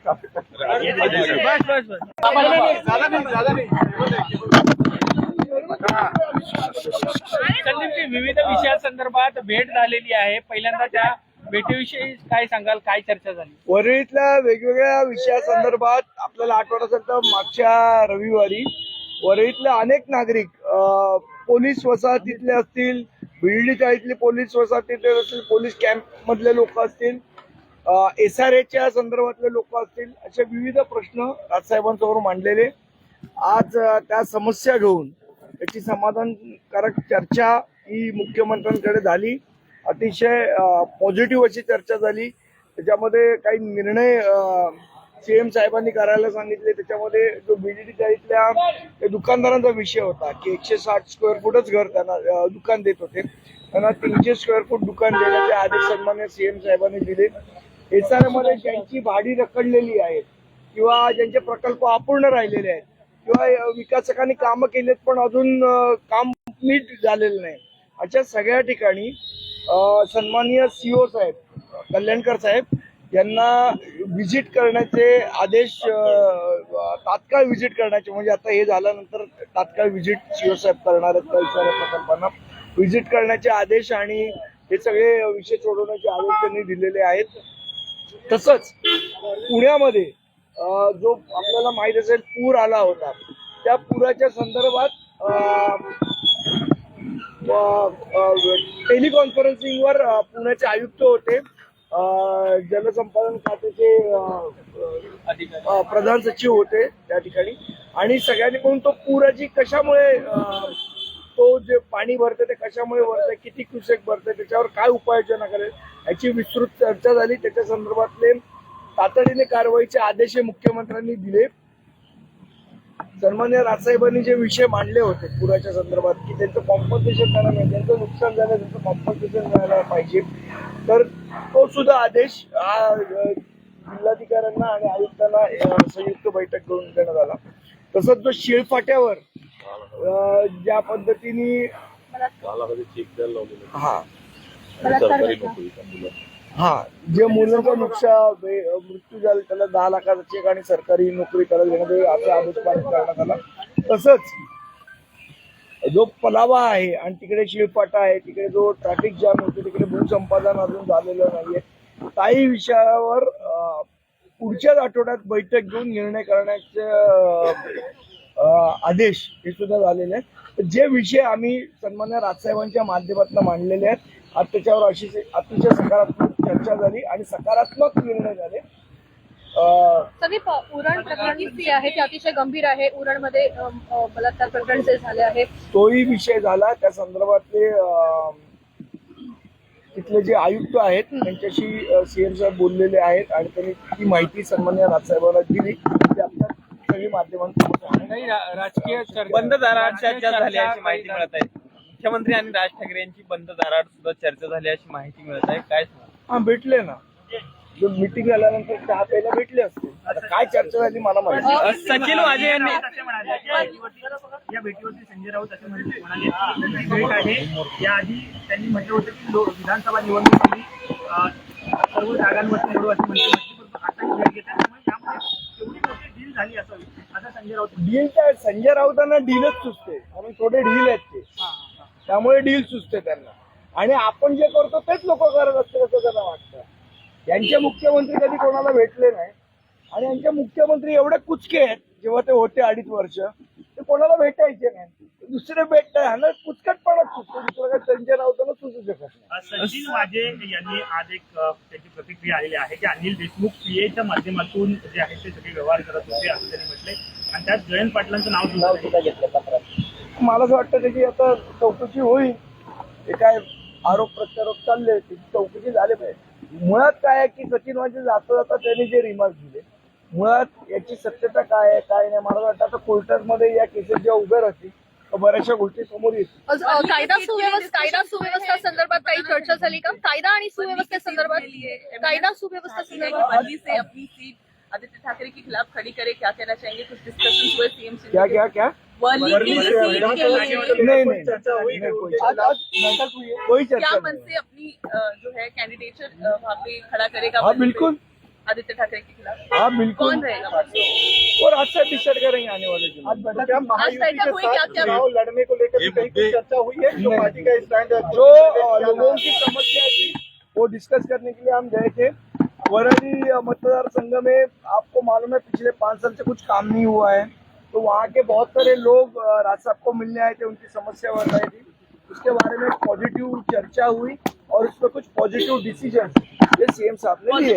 बस बस बस. संदीपजी विविध विषयासंदर्भात भेट झालेली आहे. पहिल्यांदा त्या भेटीविषयी काय सांगाल? काय चर्चा झाली? वरळीतल्या वेगवेगळ्या विषयासंदर्भात आपल्याला आठवत असेल तर मागच्या रविवारी वरळीतले अनेक नागरिक पोलीस वसाहतीतले असतील बिल्डी चाळीतले पोलीस वसाहतीतले असतील पोलीस कॅम्प मधले लोक असतील एस आर एच्या संदर्भातले लोक असतील असे विविध प्रश्न राजसाहेबांसमोर मांडलेले. आज त्या समस्या घेऊन याची समाधानकारक चर्चा ही मुख्यमंत्र्यांकडे झाली. अतिशय पॉझिटिव्ह अशी चर्चा झाली. त्याच्यामध्ये काही निर्णय सीएम साहेबांनी करायला सांगितले. त्याच्यामध्ये जो बीडीडी चाळीतल्या त्या दुकानदारांचा विषय होता की एकशे साठ स्क्वेअर फूटच घर त्यांना दुकान देत होते. त्यांना तीनशे स्क्वेअर फूट दुकान देण्याचे आदेश सन्मान्य सीएम साहेबांनी दिले. एस आरमध्ये ज्यांची भाडी रखडलेली आहेत किंवा ज्यांचे प्रकल्प अपूर्ण राहिलेले आहेत किंवा विकासकांनी कामं केलेत पण अजून काम नीट झालेलं नाही. अशा सगळ्या ठिकाणी सन्माननीय सीओ साहेब कल्याणकर साहेब यांना व्हिजिट करण्याचे आदेश तात्काळ व्हिजिट करण्याचे म्हणजे आता हे झाल्यानंतर तात्काळ व्हिजिट सीओ साहेब करणार आहेत त्या प्रकल्पांना. व्हिजिट करण्याचे आदेश आणि हे सगळे विषय सोडवण्याचे आदेश त्यांनी दिलेले आहेत. तसंच पुण्यामध्ये जो आपल्याला माहीत असेल पूर आला होता त्या पुराच्या संदर्भात टेलिकॉन्फरन्सिंगवर पुण्याचे आयुक्त होते जलसंपादन खात्याचे प्रधान सचिव होते त्या ठिकाणी. आणि सगळ्यांनी म्हणून तो पुराची कशामुळे तो जे पाणी भरतं ते कशामुळे भरतंय किती क्युसेक भरते त्याच्यावर काय उपाययोजना करेल याची विस्तृत चर्चा झाली. त्याच्या संदर्भातले तातडीने कारवाईचे आदेश हे मुख्यमंत्र्यांनी दिले. सन्मान्य राजसाहेबांनी जे विषय मांडले होते पुराच्या संदर्भात की त्यांचं कॉम्पन्सेशन करायला नाही ज्यांचं नुकसान झालं त्यांचं कॉम्पन्सेशन करायला पाहिजे तर तो सुद्धा आदेश जिल्हाधिकाऱ्यांना आणि आयुक्तांना संयुक्त बैठक करून देण्यात आला. तसंच जो शिळफाट्यावर ज्या पद्धतीने हा. हा जे मुलांचा नुकसान मृत्यू झाला त्याला दहा लाखाचा चेक आणि सरकारी नोकरी त्याला देण्यात येईल असा आदेश पारित करण्यात आला. तसंच जो पलावा आहे आणि तिकडे शिळपाटा आहे तिकडे जो ट्रॅफिक जाम होतो तिकडे भूसंपादन अजून झालेलं नाहीये. काही विषयावर पुढच्याच आठवड्यात बैठक घेऊन निर्णय करण्याचे आदेश हे सुद्धा झालेले आहेत. तर जे विषय आम्ही सन्मान्य राजसाहेबांच्या माध्यमातून मांडलेले आहेत आज त्याच्यावर अशी अतिशय सकारात्मक चर्चा झाली आणि सकारात्मक निर्णय झाले. संदीप उरण प्रकरण जे आहे ते अतिशय गंभीर आहे. उरणमध्ये बलात्कार प्रकरण जे झाले आहे. तोही विषय झाला. त्या संदर्भातले तिथले जे आयुक्त आहेत त्यांच्याशी सीएम साहेब बोललेले आहेत आणि त्यांनी ती माहिती सन्मान्य राजसाहेबांना दिली. माध्यमांसमोर राजकीय बंद दाराआड चर्चा झाली अशी माहिती मिळत आहे. मुख्यमंत्री आणि राज ठाकरे यांची बंद दाराआड सुद्धा चर्चा झाली अशी माहिती मिळत आहे. काय? हा भेटले ना. जो मिटिंग झाल्यानंतर चहा प्यायला भेटले असते. आता काय चर्चा झाली मला माहिती सचिन वाजे यांनी असे या भेटीवरती- संजय राऊत असे म्हणाले याआधी त्यांनी म्हटलं होतं की विधानसभा निवडणुकीमध्ये अं, सर्व जागांवरती म्हणली होती पण आता भेट त्यामुळे यामध्ये एवढी मोठी डील झाली असावी असं संजय राऊत डील काय? संजय राऊतांना डीलच सुचते. कारण थोडे डील आहेत ते. त्यामुळे डील सुचते त्यांना. आणि आपण जे करतो तेच लोक करत असतील असं त्यांना वाटतं. यांचे मुख्यमंत्री कधी कोणाला भेटले नाही. आणि यांचे मुख्यमंत्री एवढे कुचके आहेत जेव्हा ते होते अडीच वर्ष ते कोणाला भेटायचे नाही. दुसरे भेटताय ह्याला कुचकटपणाच सुचतो दुसरं काही संजय राऊतांना सुचू शकत नाही. सचिन वाजे यांनी आज एक अं, त्याची प्रतिक्रिया आलेली आहे की अनिल देशमुख पीएच्या माध्यमातून जे आहे ते सगळे व्यवहार करत होते असं त्यांनी म्हटलंय. आणि त्यात जयंत पाटलांचं नाव सुद्धा आहे. मला असं वाटतं त्याची आता चौकशी होईल. ते काय आरोप प्रत्यारोप चालले त्याची चौकशी झाली पाहिजे. मुळात काय आहे की सचिन वाजे जाता जाता त्यांनी जे रिमार्क दिले मुळात याची सत्यता काय आहे काय नाही मला वाटतं आता कोर्टामध्ये या केसेस जेव्हा उभ्या राहतील बऱ्याचशा गोष्टी समोर येतील. कायदा सुव्यवस्था कायदा सुव्यवस्था संदर्भात काही चर्चा झाली का? कायदा आणि सुव्यवस्थे संदर्भात कायदा सुव्यवस्था संदर्भात बदली से अपनी सीट आदित्य ठाकरे के खिलाफ खड़ी करे क्या कहना चाहेंगे? कुछ डिस्कशन हुए सीएम से क्या क्या क्या? वर्ली की सीट के लिए नहीं नहीं चर्चा कोई चर्चा क्या मन से अपनी जो है कैंडिडेचर वहाँ पे खड़ा करेगा हाँ बिल्कुल। आदित्य ठाकरे के खिलाफ। हाँ बिल्कुल। कौन रहेगा? और आज से डिसाइड करेंगे आने वाले दिनों क्या आज बैठक हुई क्या? क्या? चुनाव लड़ने को लेकर भी कहीं कुछ चर्चा हुई है? जो पार्टी का स्टैंड है जो लोगों की समस्या थी वो डिस्कस करने के लिए हम गए थे। वरली मतदार संघ में आपको मालूम है पिछले पाँच साल से कुछ काम नहीं हुआ है। तो वहाँ के बहुत सारे लोग राज साहब को मिलने आए थे उनकी समस्या रही थी। उसके बारे में पॉजिटिव चर्चा हुई और उस पर कुछ पॉजिटिव डिसीज़न ये सीएम साहब ने लिए।